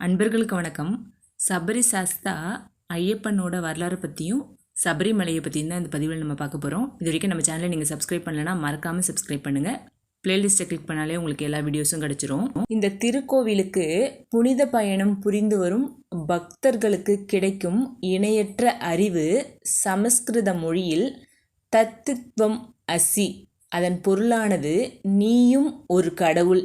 அன்பர்களுக்கு வணக்கம். சபரி சாஸ்தா ஐயப்பனோட வரலாறு பற்றியும் சபரிமலையை பற்றியும் தான் இந்த பதிவில் நம்ம பார்க்க போகிறோம் இது வரைக்கும் நம்ம சேனலை நீங்கள் சப்ஸ்கிரைப் பண்ணலைன்னா மறக்காமல் சப்ஸ்கிரைப் பண்ணுங்கள் பிளேலிஸ்ட்டை கிளிக் பண்ணாலே உங்களுக்கு எல்லா வீடியோஸும் கிடச்சிரும். இந்த திருக்கோவிலுக்கு புனித பயணம் புரிந்து வரும் பக்தர்களுக்கு கிடைக்கும் இணையற்ற அறிவு சமஸ்கிருத மொழியில் தத்துவம் அசி. அதன் பொருளானது நீயும் ஒரு கடவுள்.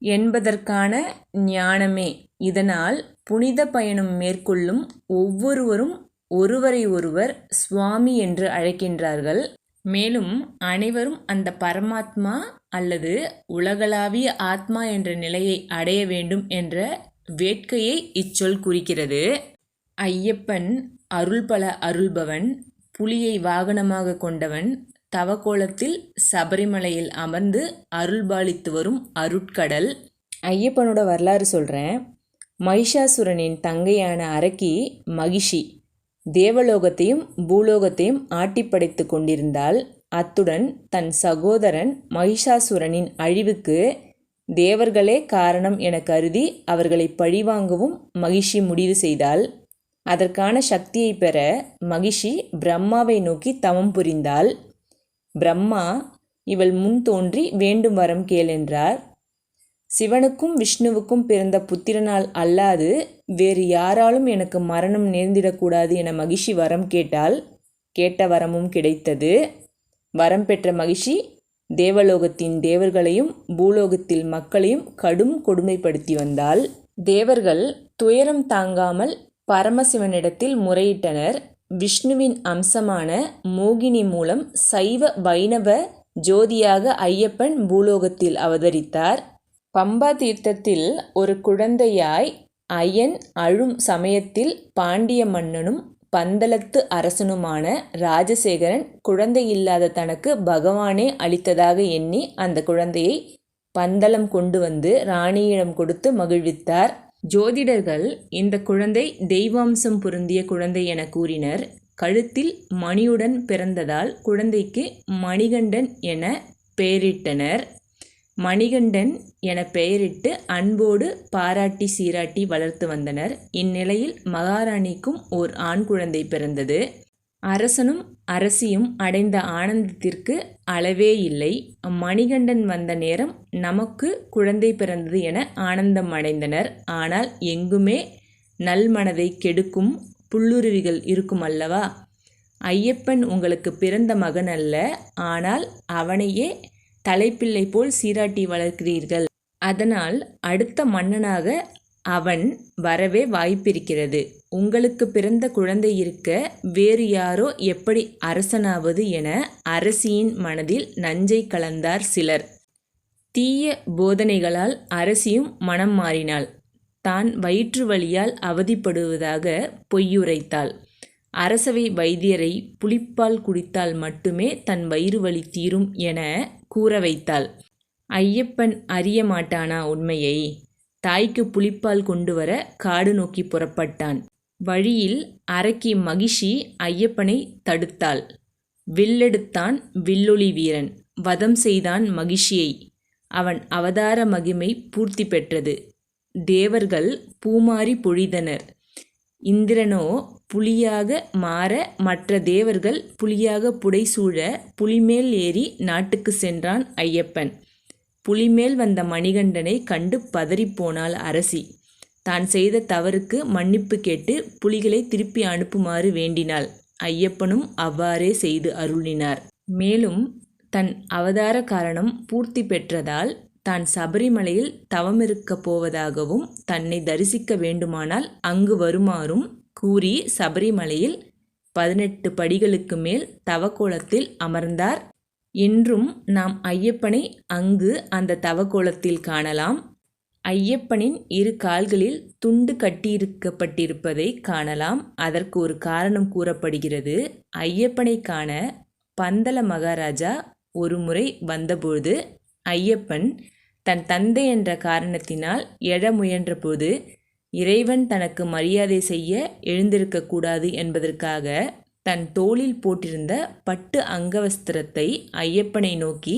என்பதற்கான ஞானமே. இதனால் புனித பயணம் மேற்கொள்ளும் ஒவ்வொருவரும் ஒருவரை ஒருவர் சுவாமி என்று அழைக்கின்றார்கள். மேலும் அனைவரும் அந்த பரமாத்மா அல்லது உலகளாவிய ஆத்மா என்ற நிலையை அடைய வேண்டும் என்ற வேட்கையை இச்சொல் குறிக்கிறது. ஐயப்பன் அருள்பல அருள்பவன் புலியை வாகனமாக கொண்டவன் தவக்கோலத்தில் சபரிமலையில் அமர்ந்து அருள்பாலித்து வரும் அருட்கடல். ஐயப்பனோட வரலாறு சொல்கிறேன் மகிஷாசுரனின் தங்கையான அரக்கி மகிஷி தேவலோகத்தையும் பூலோகத்தையும் ஆட்டி படைத்து கொண்டிருந்தால் அத்துடன் தன் சகோதரன் மகிஷாசுரனின் அழிவுக்கு தேவர்களே காரணம் என கருதி அவர்களை பழிவாங்கவும் மகிஷி முடிவு செய்தால் அதற்கான சக்தியை பெற மகிஷி பிரம்மாவை நோக்கி தவம் புரிந்தாள். பிரம்மா இவள் முன் தோன்றி வேண்டும் வரம் கேள் என்றார். சிவனுக்கும் விஷ்ணுவுக்கும் பிறந்த புத்திரனால் அல்லாது வேறு யாராலும் எனக்கு மரணம் நேர்ந்திடக்கூடாது என மகிஷி வரம் கேட்டால் கேட்ட வரமும் கிடைத்தது. வரம் பெற்ற மகிஷி தேவலோகத்தின் தேவர்களையும் பூலோகத்தில் மக்களையும் கடும் கொடுமைப்படுத்தி வந்தால் தேவர்கள் துயரம் தாங்காமல் பரமசிவனிடத்தில் முறையிட்டனர். விஷ்ணுவின் அம்சமான மோகினி மூலம் சைவ வைணவ ஜோதியாக ஐயப்பன் பூலோகத்தில் அவதரித்தார். பம்பா தீர்த்தத்தில் ஒரு குழந்தையாய் அயன் அழும் சமயத்தில் பாண்டிய மன்னனும் பந்தளத்து அரசனுமான ராஜசேகரன் குழந்தை இல்லாத தனக்கு பகவானே அளித்ததாக எண்ணி அந்த குழந்தையை பந்தளம் கொண்டு வந்து ராணியிடம் கொடுத்து மகிழ்வித்தார். ஜோதிடர்கள் இந்த குழந்தை தெய்வாம்சம் பொருந்திய குழந்தை என கூறினர். கழுத்தில் மணியுடன் பிறந்ததால் குழந்தைக்கு மணிகண்டன் என பெயரிட்டனர். மணிகண்டன் என பெயரிட்டு அன்போடு பாராட்டி சீராட்டி வளர்த்து வந்தனர். இந்நிலையில் மகாராணிக்கும் ஓர் ஆண் குழந்தை பிறந்தது. அரசனும் அரசியும் அடைந்த ஆனந்தத்திற்கு அளவே இல்லை. மணிகண்டன் வந்த நேரம் நமக்கு குழந்தை பிறந்தது என ஆனந்தம் அடைந்தனர். ஆனால் எங்குமே நல்மனதை கெடுக்கும் புல்லுருவிகள் இருக்கும் அல்லவா? ஐயப்பன் உங்களுக்கு பிறந்த மகன் அல்ல. ஆனால் அவனையே தலைப்பிள்ளை போல் சீராட்டி வளர்க்கிறீர்கள். அதனால் அடுத்த மன்னனாக அவன் வரவே வாய்ப்பிருக்கிறது. உங்களுக்கு பிறந்த குழந்தை இருக்க வேறு யாரோ எப்படி அரசனாவது என அரசியின் மனதில் நஞ்சை கலந்தார் சிலர். தீய போதனைகளால் அரசியும் மனம் மாறினாள். தான் வயிற்று வலியால் அவதிப்படுவதாக பொய்யுரைத்தாள். அரசவை வைத்தியரை புளிப்பால் குடித்தால் மட்டுமே தன் வயிறு வலி தீரும் என கூற வைத்தாள் ஐயப்பன் அறிய மாட்டானா உண்மையை? தாய்க்கு புளிப்பால் கொண்டு வர காடு நோக்கி புறப்பட்டான். வழியில் அரக்கி மகிஷி ஐயப்பனை தடுத்தாள். வில்லெடுத்தான் வில்லொளி வீரன். வதம் செய்தான் மகிஷியை. அவன் அவதார மகிமை பூர்த்தி பெற்றது. தேவர்கள் பூமாரி பொழிதனர். இந்திரனோ புலியாக மாற மற்ற தேவர்கள் புலியாக புடைசூழ புலிமேல் ஏறி நாட்டுக்கு சென்றான் ஐயப்பன். புலிமேல் வந்த மணிகண்டனை கண்டு பதறிப்போனாள் அரசி. தான் செய்த தவறுக்கு மன்னிப்பு கேட்டு புலிகளை திருப்பி அனுப்புமாறு வேண்டினாள். ஐயப்பனும் அவ்வாறே செய்து அருளினார். மேலும் தன் அவதார காரணம் பூர்த்தி பெற்றதால் தான் சபரிமலையில் தவமிருக்கப் போவதாகவும் தன்னை தரிசிக்க வேண்டுமானால் அங்கு வருமாறும் கூறி சபரிமலையில் பதினெட்டு படிகளுக்கு மேல் தவக்கோலத்தில் அமர்ந்தார் என்றும் நாம் ஐயப்பனை அங்கு அந்த தவக்கோலத்தில் காணலாம். ஐயப்பனின் இரு கால்களில் துண்டு கட்டியிருக்கப்பட்டிருப்பதை காணலாம். அதற்கு ஒரு காரணம் கூறப்படுகிறது. ஐயப்பனை காண பந்தல மகாராஜா ஒரு முறை ஐயப்பன் தன் தந்தை என்ற காரணத்தினால் எழ முயன்றபோது இறைவன் தனக்கு மரியாதை செய்ய எழுந்திருக்கக்கூடாது என்பதற்காக தன் தோளில் போட்டிருந்த பட்டு அங்கவஸ்திரத்தை ஐயப்பனை நோக்கி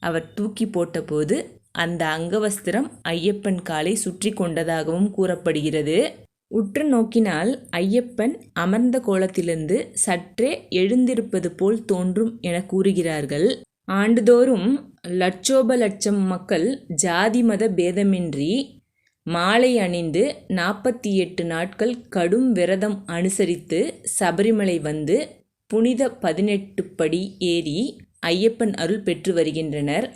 அவர் தூக்கி போட்டபோது அந்த அங்கவஸ்திரம் ஐயப்பன் காலை சுற்றி கொண்டதாகவும் கூறப்படுகிறது. உற்று நோக்கினால் ஐயப்பன் அமர்ந்த கோலத்திலிருந்து சற்றே எழுந்திருப்பது போல் தோன்றும் என கூறுகிறார்கள். ஆண்டுதோறும் லட்சோப லட்சம் மக்கள் ஜாதி மத பேதமின்றி மாலை அணிந்து நாற்பத்தி எட்டு நாட்கள் கடும் விரதம் அனுசரித்து சபரிமலை வந்து புனித பதினெட்டு படி ஏறி ஐயப்பன் அருள் பெற்று வருகின்றனர்.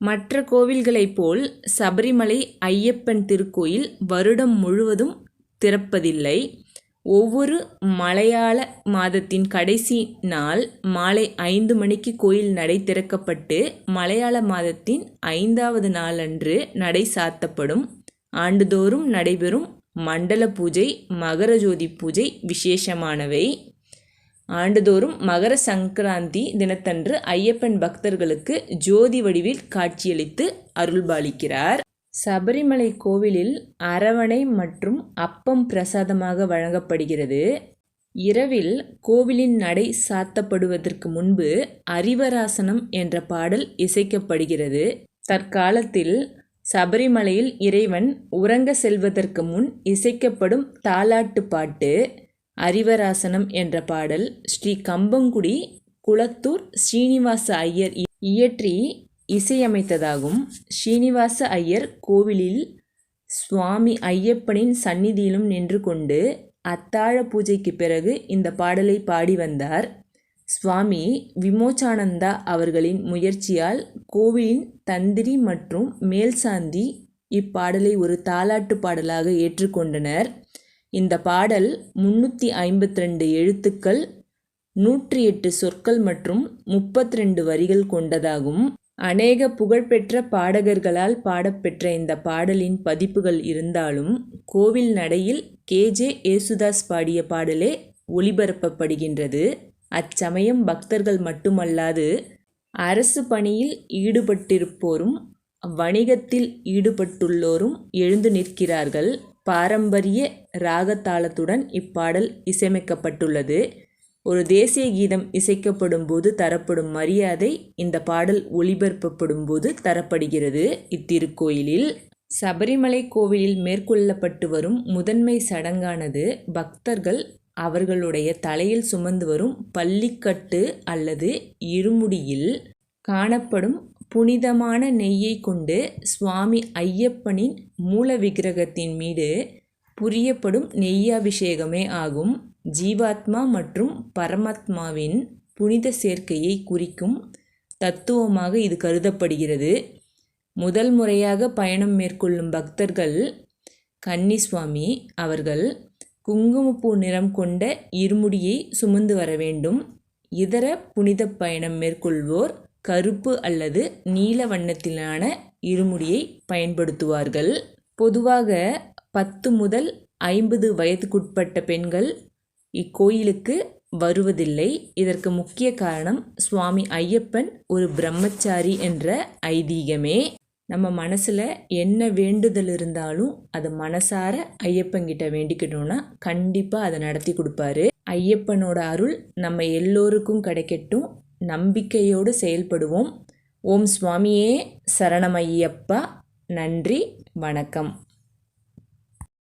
மற்ற கோவில்களைப் போல் சபரிமலை ஐயப்பன் திருக்கோயில் வருடம் முழுவதும் திறப்பதில்லை. ஒவ்வொரு மலையாள மாதத்தின் கடைசி நாள் மாலை ஐந்து மணிக்கு கோயில் நடை திறக்கப்பட்டு மலையாள மாதத்தின் ஐந்தாவது நாளன்று நடை சாத்தப்படும். ஆண்டுதோறும் நடைபெறும் மண்டல பூஜை மகர ஜோதி பூஜை விசேஷமானவை. ஆண்டுதோறும் மகர சங்கராந்தி தினத்தன்று ஐயப்பன் பக்தர்களுக்கு ஜோதி வடிவில் காட்சியளித்து அருள்பாலிக்கிறார். சபரிமலை கோவிலில் அரவணை மற்றும் அப்பம் பிரசாதமாக வழங்கப்படுகிறது. இரவில் கோவிலின் நடை சாத்தப்படுவதற்கு முன்பு அரிவராசனம் என்ற பாடல் இசைக்கப்படுகிறது. தற்காலத்தில் சபரிமலையில் இறைவன் உறங்க செல்வதற்கு முன் இசைக்கப்படும் தாலாட்டு பாட்டு அரிவராசனம் என்ற பாடல் ஸ்ரீ கம்பங்குடி குளத்தூர் ஸ்ரீனிவாச ஐயர் இயற்றி இசையமைத்ததாகும். ஸ்ரீனிவாச ஐயர் கோவிலில் சுவாமி ஐயப்பனின் சந்நிதியிலும் நின்று கொண்டு அத்தாழ பூஜைக்கு பிறகு இந்த பாடலை பாடி வந்தார். சுவாமி விமோச்சானந்தா அவர்களின் முயற்சியால் கோவிலின் தந்திரி மற்றும் மேல்சாந்தி இப்பாடலை ஒரு தாலாட்டு பாடலாக ஏற்றுக்கொண்டனர். இந்த பாடல் முன்னூற்றி ஐம்பத்தி ரெண்டு எழுத்துக்கள் நூற்றி எட்டு சொற்கள் மற்றும் முப்பத்தி ரெண்டு வரிகள் கொண்டதாகும். அநேக புகழ்பெற்ற பாடகர்களால் பாடப்பெற்ற இந்த பாடலின் பதிப்புகள் இருந்தாலும் கோவில் நடையில் கேஜே ஏசுதாஸ் பாடிய பாடலே ஒளிபரப்பப்படுகின்றது. அச்சமயம் பக்தர்கள் மட்டுமல்லாது அரசு பணியில் ஈடுபட்டிருப்போரும் வணிகத்தில் ஈடுபட்டுள்ளோரும் எழுந்து நிற்கிறார்கள். பாரம்பரிய ராகத்தாளத்துடன் இப்பாடல் இசையமைக்கப்பட்டுள்ளது. ஒரு தேசிய கீதம் இசைக்கப்படும் போது தரப்படும் மரியாதை இந்த பாடல் ஒளிபரப்பப்படும் போது தரப்படுகிறது. இத்திருக்கோயிலில் சபரிமலை கோவிலில் மேற்கொள்ளப்பட்டு வரும் முதன்மை சடங்கானது பக்தர்கள் அவர்களுடைய தலையில் சுமந்து வரும் பள்ளிக்கட்டு அல்லது இருமுடியில் காணப்படும் புனிதமான நெய்யை கொண்டு சுவாமி ஐயப்பனின் மூல விக்கிரகத்தின் மீது புரியப்படும் நெய்யாபிஷேகமே ஆகும். ஜீவாத்மா மற்றும் பரமாத்மாவின் புனித சேர்க்கையை குறிக்கும் தத்துவமாக இது கருதப்படுகிறது. முதல் முறையாக பயணம் மேற்கொள்ளும் பக்தர்கள் கன்னிசுவாமி அவர்கள் குங்குமப்பூ நிறம் கொண்ட இருமுடியை சுமந்து வர வேண்டும். இதர புனித பயணம் மேற்கொள்வோர் கருப்பு அல்லது நீல வண்ணத்திலான இருமுடியை பயன்படுத்துவார்கள். பொதுவாக பத்து முதல் ஐம்பது வயதுக்குட்பட்ட பெண்கள் இக்கோயிலுக்கு வருவதில்லை. இதற்கு முக்கிய காரணம் சுவாமி ஐயப்பன் ஒரு பிரம்மச்சாரி என்ற ஐதீகமே. நம்ம மனசில் என்ன வேண்டுதல் இருந்தாலும் அதை மனசார ஐயப்பங்கிட்ட வேண்டிக்கிட்டோம்னா கண்டிப்பாக அதை நடத்தி கொடுப்பாரு. ஐயப்பனோட அருள் நம்ம எல்லோருக்கும் கிடைக்கட்டும். நம்பிக்கையோடு செயல்படுவோம். ஓம் சுவாமியே சரணமையப்பா நன்றி. வணக்கம்.